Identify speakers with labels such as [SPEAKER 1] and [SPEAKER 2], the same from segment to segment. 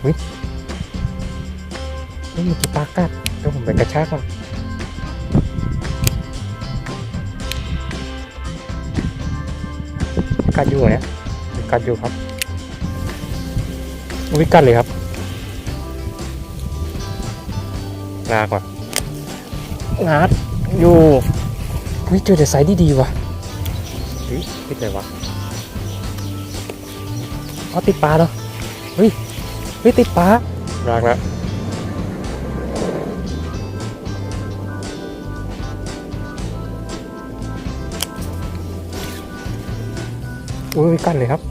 [SPEAKER 1] เฮ้ยเฮ้ยมันจะปากัดเดี๋ยวผมไปกระชากมันกัดอยู่เนี่ยกัดอยู่ครับวิกัดเลยครับลากว่ะงัดอยู่วิเจอแต่ไซส์ดีๆว่ะเฮ้ยติดเลยวะอ๋อติดปลาเนาะเฮ้ย เฮ้ยติดปลาลากแล้วอุ้ยกัดเลยครับ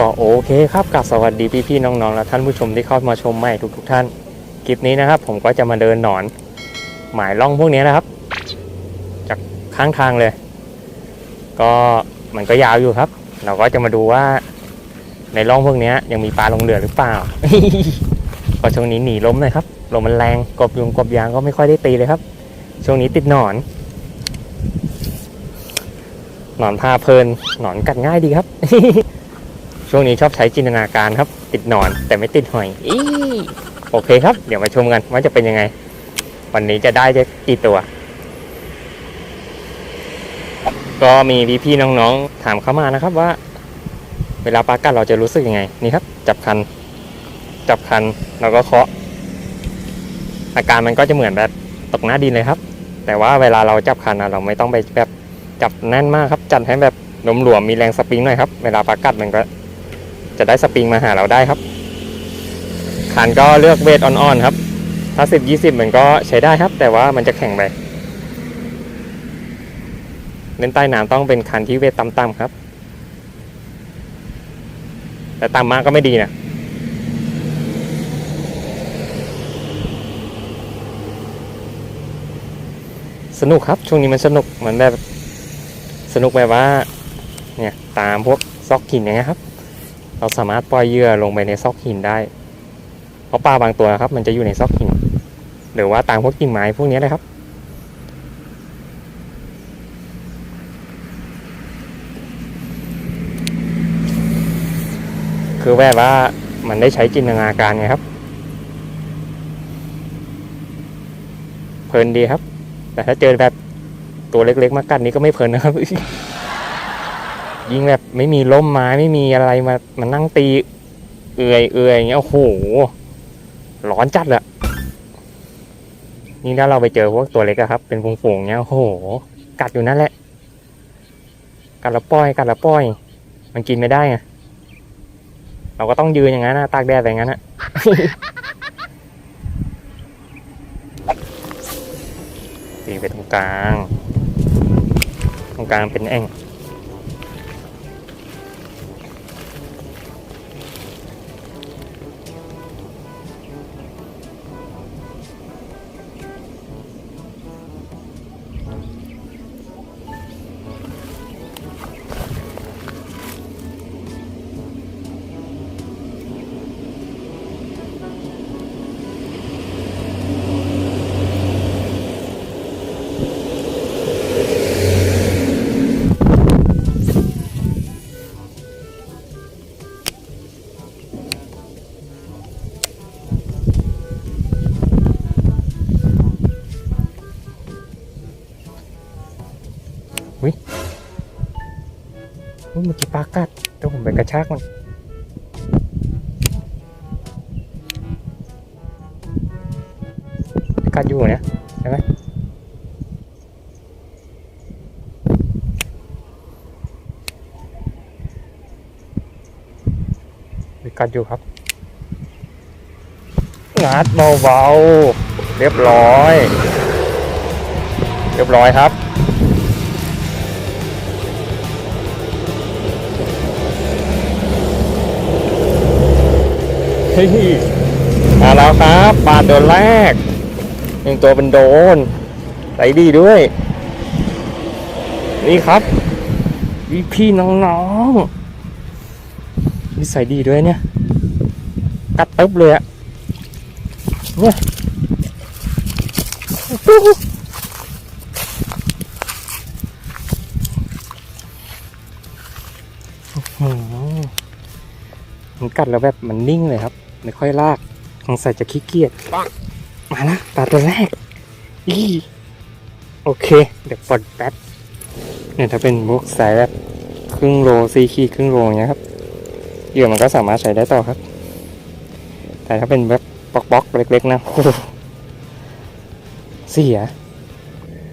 [SPEAKER 1] ก็โอเคครับกับสวัสดีพี่ๆน้องๆและท่านผู้ชมที่เข้ามาชมใหม่ทุกๆท่านคลิปนี้นะครับ ผมก็จะมาเดินหนอน หมายล่องพวกนี้นะครับ จากข้างทางเลย ก็มันก็ยาวอยู่ครับ เราก็จะมาดูว่า ในร่องพวกนี้ยังมีปลาลงเรือหรือเปล่าเพราะช่วงนี้หนีล้มหนะครับลมมันแรงกบยุงกบยางก็ไม่ค่อยได้ตีเลยครับ ช่วงนี้ติดหนอน หนอนพาเพลินหนอนกัดง่ายดีครับ ช่วงนี้ชอบใช้จินตนาการครับ ติดหนอนแต่ไม่ติดหอยอีโอเคครับ เดี๋ยวมาชมกันว่าจะเป็นยังไง วันนี้จะได้จะกี่ตัว ก็มีพี่ๆน้องๆถามเข้ามานะครับว่า เวลาปลากัดเราจะรู้สึกยังไง นี่ครับ จับคัน จับคันแล้วก็เคาะ อาการมันก็จะเหมือนแบบตกหน้าดินเลยครับ แต่ว่าเวลาเราจับคันอะเราไม่ต้องไปแบบจับแน่นมากครับ จัดให้แบบหลวมๆมีแรงสปริงหน่อยครับ เวลาปลากัดมันก็ จะได้สปริงมาหาเราได้ครับคันก็เลือกเวทอ่อนๆครับ ถ้าสิบยี่สิบมันก็ใช้ได้ครับ แต่ว่ามันจะแข็งไปเล่นใต้น้ำต้องเป็นคันที่เวทต่ำๆครับ แต่ต่ำมากก็ไม่ดีนะสนุกครับ ช่วงนี้มันสนุกเหมือนแบบสนุกแบบว่า เนี่ยตามพวกซอกหินอย่างเงี้ยครับ เราสามารถปล่อยเหยื่อลงไปในซอกหินได้ เพราะปลาบางตัวครับ มันจะอยู่ในซอกหิน หรือว่าตามพวกกิ่งไม้พวกนี้เลยครับ คือแบบว่ามันได้ใช้จินตนาการไงครับ เพลินดีครับ แต่ถ้าเจอแบบตัวเล็กๆ มากัดนี้ก็ไม่เพลินนะครับ ยิงแบบไม่มีล้มไม้ไม่มีอะไรมามานั่งตี เอื่อยเอื่อยอย่างเงี้ยโอ้โหร้อนจัดเลยนี่ถ้าเราไปเจอพวกตัวเล็กอะครับ เป็นฝูงๆเงี้ยโอ้โห กัดอยู่นั่นแหละ กัดล้วปล่อย กัดล้วปล่อย มันกินไม่ได้ไงเราก็ต้องยืนอย่างนั้นนะตากแดดอย่างนั้นนะตีไปตรงกลาง ตรงกลางเป็นแอ่ง ชากมันกัดอยู่เนี่ยใช่ไหมกัดอยู่ครับงัดเบาๆเรียบร้อย เรียบร้อยครับ ฮ้ยมาแล้วครับปลาตัวแรกหนึ่งตัวเป็นโดนใส่ดีด้วย นี่ครับพี่พี่น้องๆนี่ใส่ดีด้วยเนี่ย กัดตึ๊บเลยอะเนี่ยมันกัดแล้วแบบมันนิ่งเลยครับ ไม่ค่อยลากสงสัยจะขี้เกียจมาละปลาตัวแรกอีโอเค เดี๋ยวปลดแป๊บเนี่ยถ้าเป็นพวกสายแบบครึ่งโลซีขีดครึ่งโลอย่างเงี้ยครับเหยื่อมันก็สามารถใช้ได้ต่อครับ แต่ถ้าเป็นแบบบล็อกๆเล็ก ๆ นะโอ้โหเสีย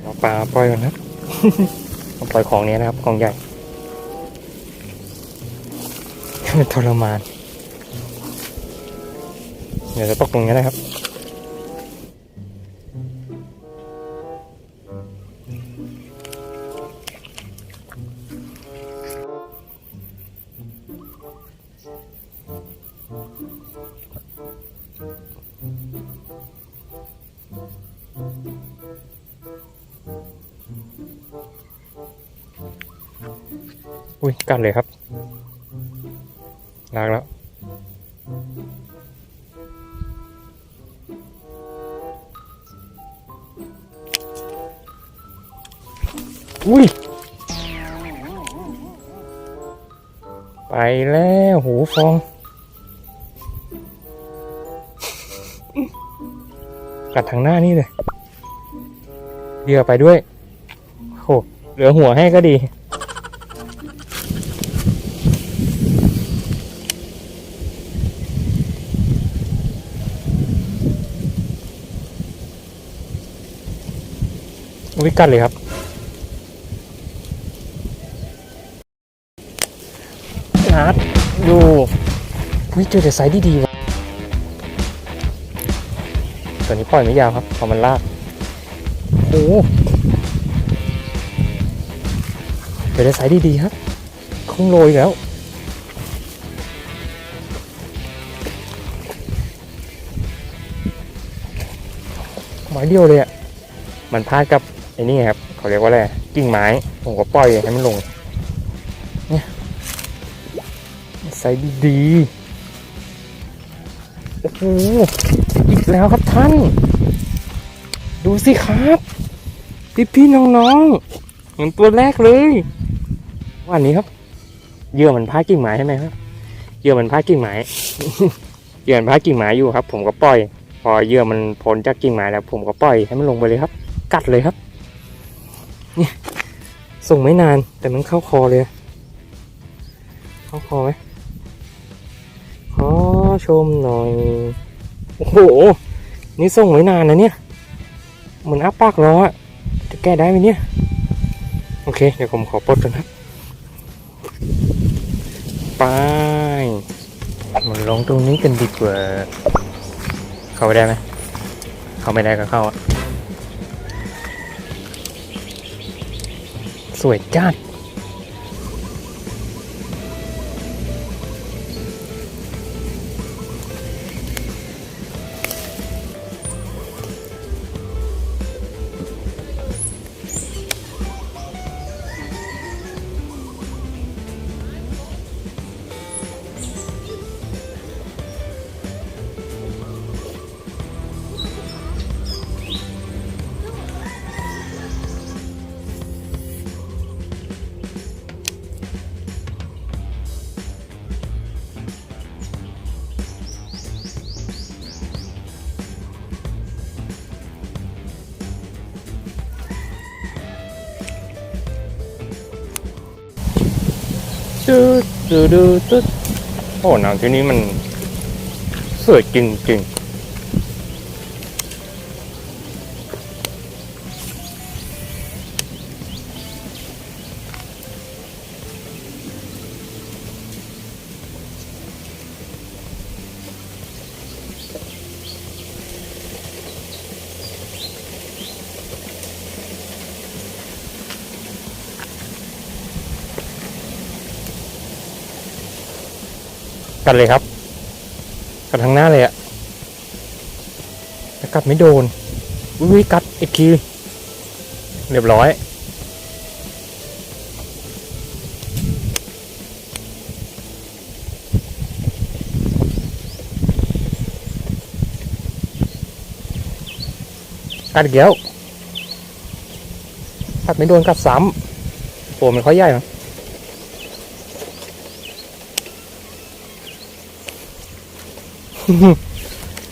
[SPEAKER 1] เอาปลาปล่อยก่อนครับเอาปล่อยของเนี้ยนะครับ ของใหญ่มันทรมาน เดี๋ยวจะตกตรงนี้นะครับอุ้ยกัดเลยครับ ฟอง กัดทางหน้านี่เลยเหยื่อไปด้วยโหเหลือหัวให้ก็ดีอุ้ยกัดเลยครับนัด ดูวิเจอแต่ไซส์ดีๆว่ะตัวนี้ปล่อยไม่ยาวครับเพราะมันลากโอ้โหเจอแต่ไซส์ดีๆครับคงโรยแล้วหมายเดียวเลยอะมันพลาดกับไอ้นี่ไงครับเขาเรียกว่าอะไรกิ่งไม้ผมก็ปล่อยให้มันลงใส่ดีๆ โอ้อีกแล้วครับท่าน ดูสิครับพี่พี่น้องๆเหมือนตัวแรกเลยวันนี้ครับเยื่อมันพากิ่งไม้ใช่ไหมครับเยื่อมันพากิ่งไม้เยื่อมันพากิ่งไม้อยู่ครับ ผมก็ปล่อย พอเยื่อมันพ้นจากกิ่งไม้แล้ว ผมก็ปล่อยให้มันลงไปเลยครับ กัดเลยครับเนี่ยส่งไม่นานแต่มันเข้าคอเลย เข้าคอไหม ขอชมหน่อย โอ้โห นี่ส่งไว้นานนะเนี่ย เหมือนอัปปากรออะจะแก้ได้ไหมเนี่ย โอเค เดี๋ยวผมขอปลดกันครับไปมันลงตรงนี้กันดีกว่า เข้าไปได้ไหม เข้าไม่ได้ก็เข้าอะสวยจัด ดูดูดูดูโอ้น้ำที่นี้มันสวยจริงจ กัดเลยครับ กัดทางหน้าเลยอะแต่กัดไม่โดนอุ้ยกัดอีกทีเรียบร้อย กัดอีกแล้วกัดไม่โดนกัดซ้ำตัวมันค่อยใหญ่มั้ง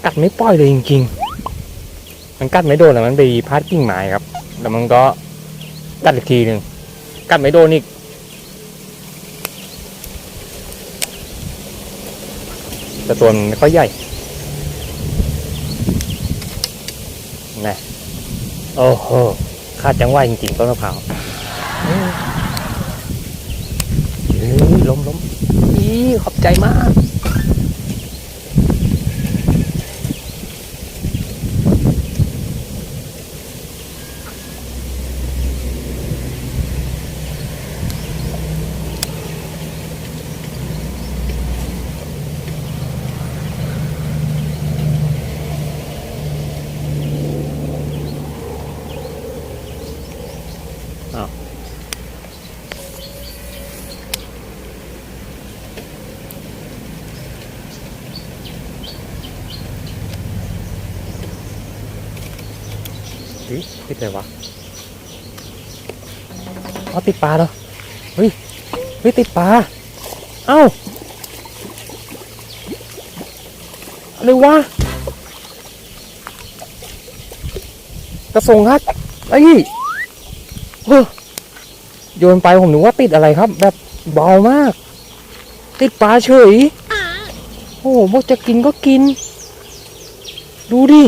[SPEAKER 1] กัดไม่ปล่อยเลยจริงๆ มันกัดไม่โดนแล้วมันไปพาดกิ่งไม้ครับ แล้วมันก็กัดอีกทีหนึ่งกัดไม่โดนอีกแต่ตัวมันไม่ค่อยใหญ่นะโอ้โหคาดจังหวะจริงๆต้นมะพร้าวเฮ้ยล้มล้มอีขอบใจมาก เฮ้ยติดเลยวะอ๋อติดปลาเหรอเฮ้ยเฮ้ยติดปลาเอ้าอะไรวะกระสงครับไอ้ยเฮ้ยโยนไปผมนึกว่าติดอะไรครับ แบบเบามาก ติดปลาเฉย โอ้โหบอกจะกินก็กิน ดูดิ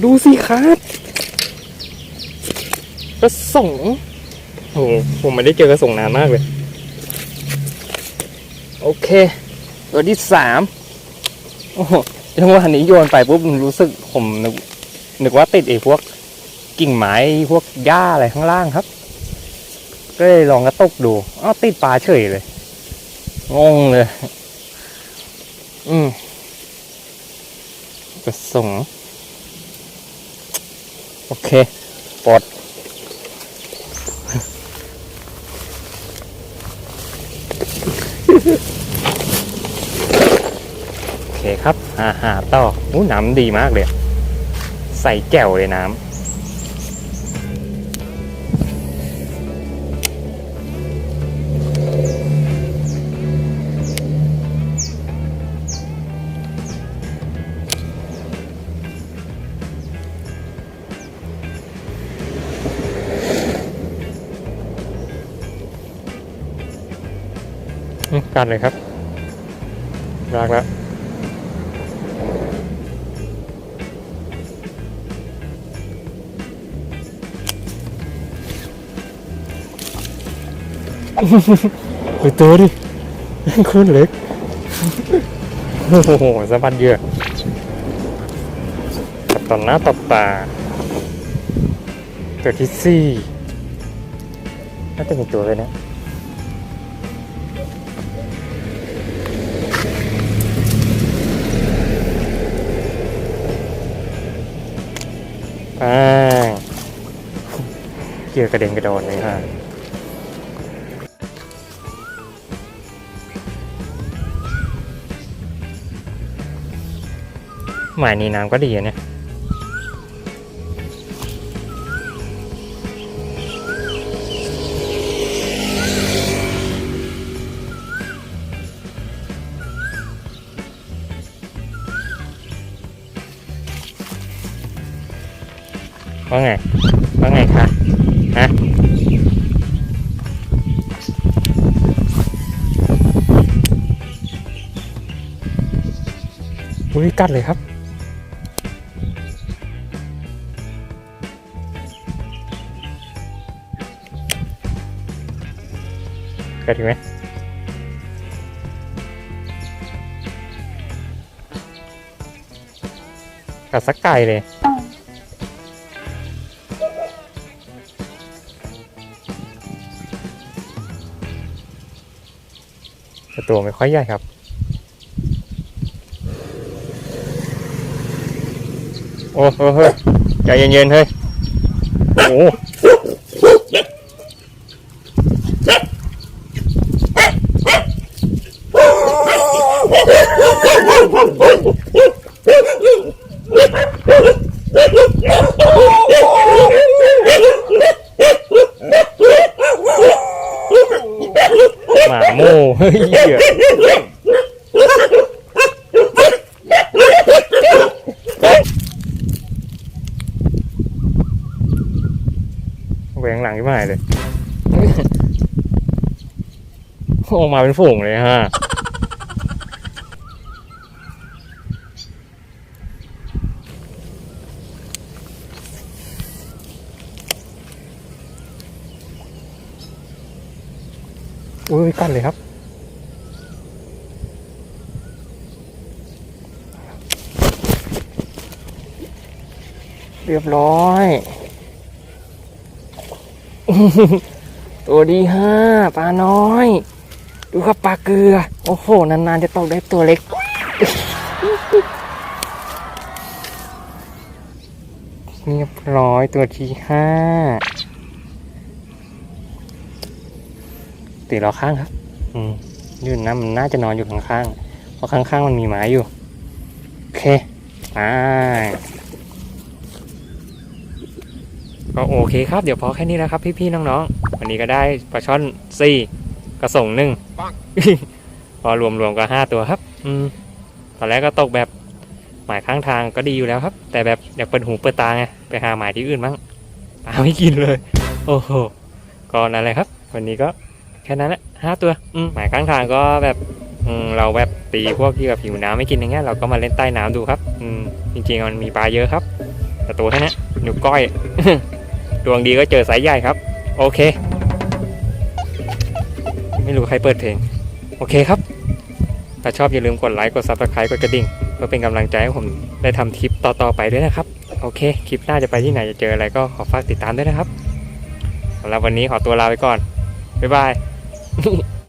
[SPEAKER 1] ดูสิครับกระสงโอ้โหผมไม่ได้เจอกระสงนานมากเลย โอเค ตัวที่สามโอ้โหจังหวะนี้โยนไปปุ๊บรู้สึกผมนึกนึกว่าติดไอ้พวกกิ่งไม้พวกหญ้าอะไรข้างล่างครับ ก็เลยลองกระตกดูอ้าวติดปลาเฉยเลย งงเลย อืมกระสง โอเคปลดโอเคครับอาหาต่ออู้น้ำดีมากเลย ใส่แก้วเลยน้ำ กันเลยครับรากแล้วไปตัวดิโคนเล็ก โอ้โหสะบัดเยอะกับตอนหน้าตบตาตัวที่สี่น่าจะมีตัวเลยนะ เกี่ยวกระเด็นกระโดนเลยค่ะหมายนี้น้ำก็ดีอะเนี่ยว่าไงว่าไงคะ ฮะอุ้ยกัดเลยครับ กัดถึงไหมกัดสักไก่เลย ตัวไม่ค่อยใหญ่ครับโอ้โหเฮ้ยใจเย็นๆเฮ้ยโอ้โห ฮ้ยเหี้ยแหวงหลังที่ไม่เลยออกมาเป็นฝูงเลยฮะอุ้ยกั้นเลยครับ รียบร้อย ตัวดีห้าปลาน้อย ดูครับปลาเกลือ โอ้โห นานๆจะตกได้ตัวเล็ก เรียบร้อยตัวที่ห้าตีเราข้างครับ อืมยืนนะมันน่าจะนอนอยู่ข้างๆ เพราะข้างๆ มันมีไม้อยู่ โอเคไป ก็โอเคครับ เดี๋ยวพอแค่นี้แล้วครับ พี่ๆน้องๆ วันนี้ก็ได้ปลาช่อนสี่กระส่งหนึ่งพอรวมๆก็ห้าตัวครับ อืมตอนแรกก็ตกแบบหมายข้างทางก็ดีอยู่แล้วครับ แต่แบบอยากเปิดหูเปิดตาไงไปหาหมายที่อื่นบ้างปลาไม่กินเลย โอ้โหก็นั่นแหละครับ วันนี้ก็แค่นั้นแหละห้าตัวอืมหมายข้างทางก็แบบอืมเราแบบตีพวกที่แบบผิวน้ำไม่กินอย่างเงี้ยเราก็มาเล่นใต้น้ำดูครับ อืมจริงๆมันมีปลาเยอะครับ แต่ตัวแค่เนี้ยนิ้วก้อย ดวงดีก็เจอสายใหญ่ครับ โอเค ไม่รู้ใครเปิดเพลง โอเคครับ ถ้าชอบอย่าลืมกดไลค์กดซับสไครต์กดกระดิ่งเพื่อเป็นกำลังใจให้ผมได้ทำคลิปต่อๆไปด้วยนะครับ โอเค คลิปหน้าจะไปที่ไหนจะเจออะไรก็ขอฝากติดตามด้วยนะครับสำหรับวันนี้ขอตัวลาไปก่อนบ๊ายบาย